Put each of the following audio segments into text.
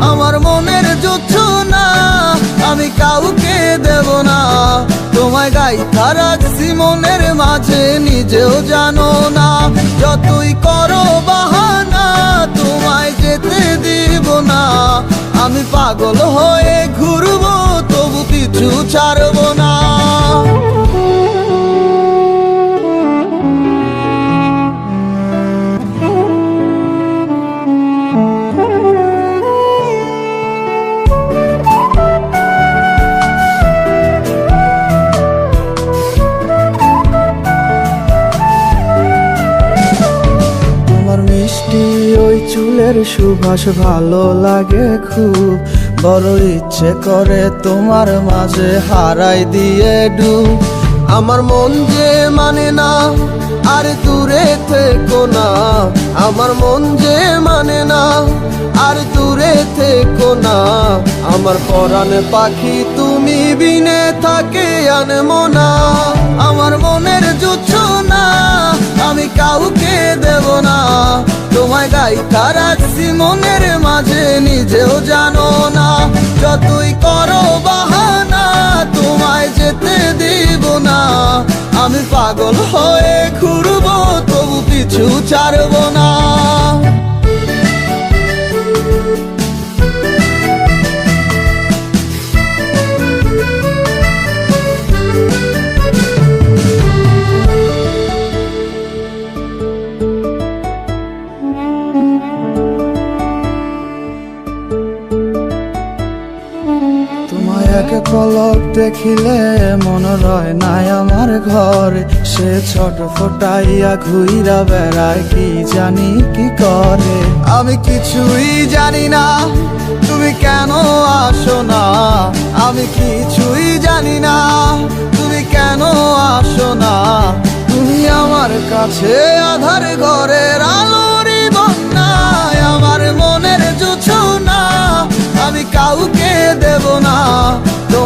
আমার মনের যুদ্ধ না, আমি কাউকে দেব না। তোমায় গাইথা রাখছি মনের মাঝে, নিজেও জানো না। যতই করো বাহানা, তোমায় যেতে দিব না। আমি পাগল হয়ে ঘুরবো, তবু কিছু ছাড়বো না। সুবাস ভালো লাগে খুব। বড় ইচ্ছে করে তোমার মাঝে হারাই দিয়ে ডুব। আমার মন যে মানে না আর দূরে থেকো না, আমার মন যে মানে না। আর দূরে থেকো না, আমার পরাণ পাখি তুমি বিনে থাকে আনমো না। আমার মনের জুচ্ছ না, আমি কাউকে দেব না। তোমায় গাইতা রাখছি মনের মাঝে, নিজেও জানো না। যতই করো বাহানা, তোমায় যেতে দিব না। আমি পাগল হয়ে ঘুরবো ছাড়ব ছাড়বো না। দেখিলে মন রয় নাই আমার ঘরে। সে ছোট ফোটাইয়া ঘুইরা বেড়ায়, কি জানি কি করে? আমি কিছুই জানি না, তুমি কেন আসো না? আমি কিছুই জানি না, তুমি কেন আসো না? তুমি আমার কাছে আধার ঘরের আলোরই বন্যায়, আমার মনের জুছো না আমি কাউকে দেব না।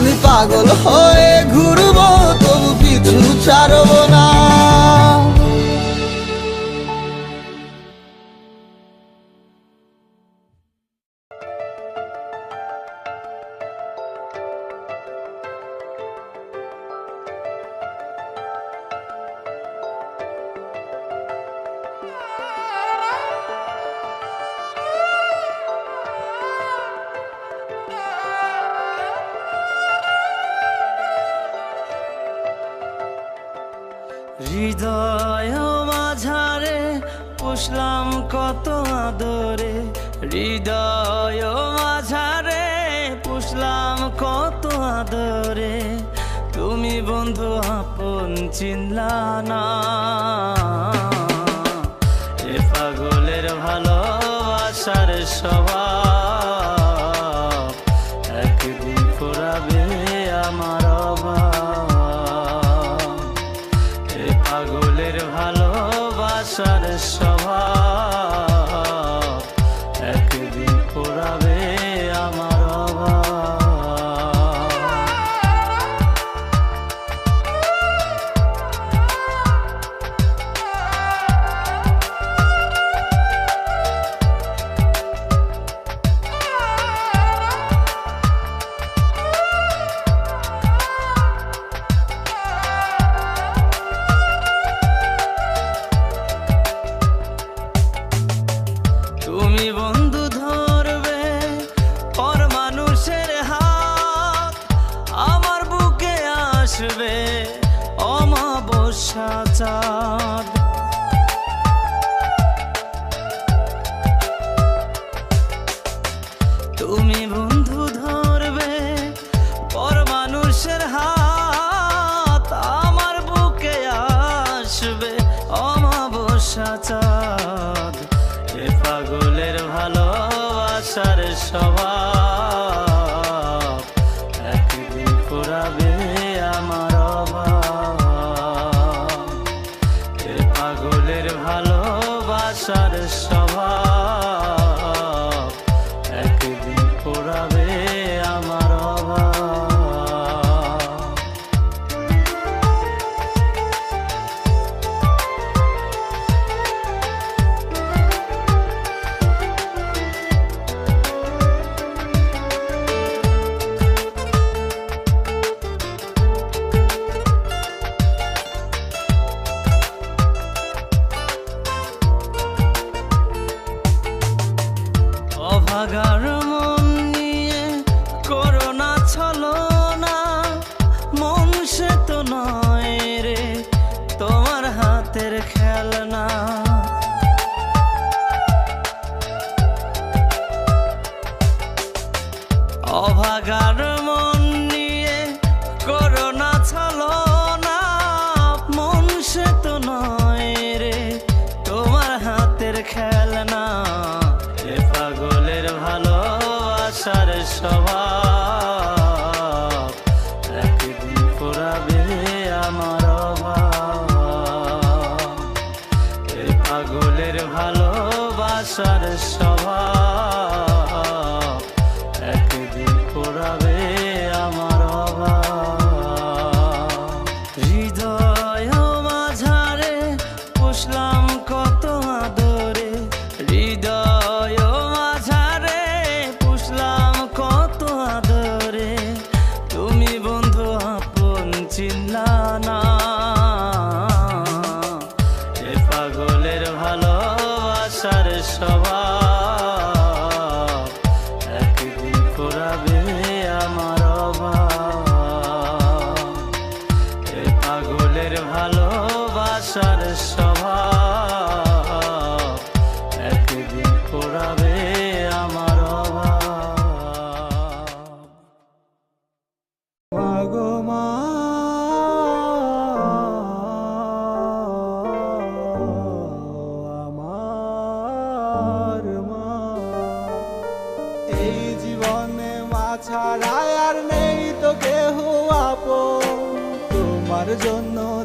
আমি পাগল হয়ে ঘুরবো তবু পিছু ছাড়বো হৃদয় মাঝারে পুষলাম কত আদরে। তুমি বন্ধু আপন চিনলা না এ পাগলের ভালোবাসার স্বভাব, একদিন ফুরাবে আমার অভাব। এ পাগলের ভালোবাসার স্বভাব আসা চাঁদ। তুমি বন্ধু ধরবে, পর মানুষের হাত আমার বুকে আসবে। অমাবস্যা চাঁদ, এ পাগলের ভালোবাসার সবার অভাগার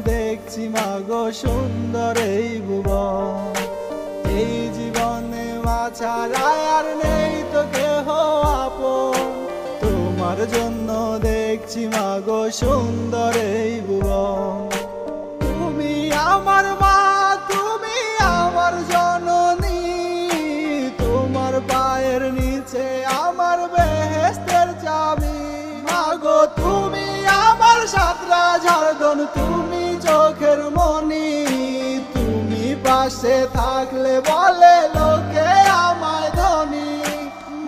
দেখছি মাগো সুন্দর এই ভুবন? এই জীবনে আর নেই তো কেহ আপন। তোমার জন্য দেখছি মাগো সুন্দর এই ভুবন। তুমি আমার পাশে থাকলে বলে, লোকে আমায় ধনী।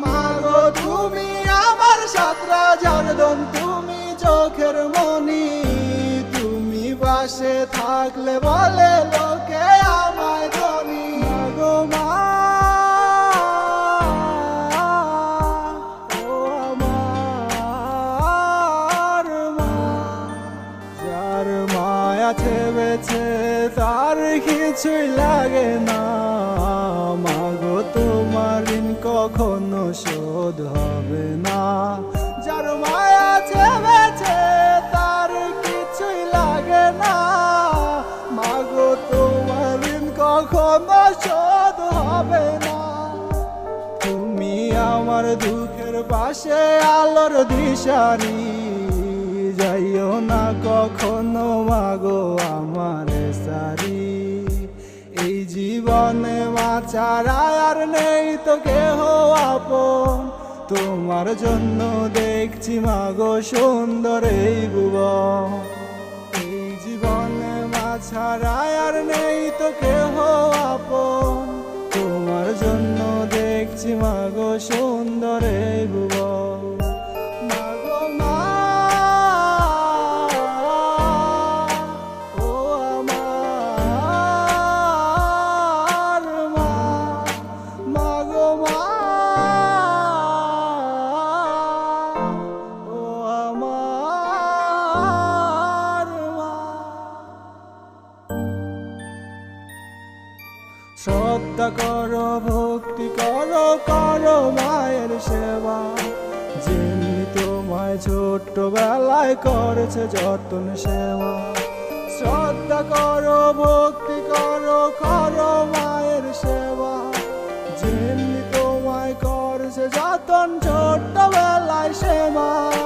মাগো, তুমি আমার সাতরা ঝাড়দন তুমি চোখের মনি তুমি পাশে থাকলে বলে, লোকে কখনো শোধ হবে না। যার মায়া ছেবেছে তার কিছুই লাগে না। মাগো, তোমার কখনো শোধ হবে না। তুমি আমার দুঃখের পাশে আলোর দিশারি। যাইও না কখনো, মাগো, আমার সারি। এই জীবনে মা ছাড়া আর নেই তো কেহ আপন। তোমার জন্য দেখছি মাগো সুন্দর এই ভুবন। এই জীবনে মা আর নেই তো কেহ আপন। তোমার জন্য দেখছি মাগো সুন্দর এই ভুবন। শ্রদ্ধা করো, ভক্তি করো করো মায়ের সেবা। যেমনি তোমায় ছোট্টবেলায় করেছে যতন সেবা। শ্রদ্ধা করো, ভক্তি করো করো মায়ের সেবা। যেমনি তোমায় করেছে যতন, ছোট্টবেলায় সেবা।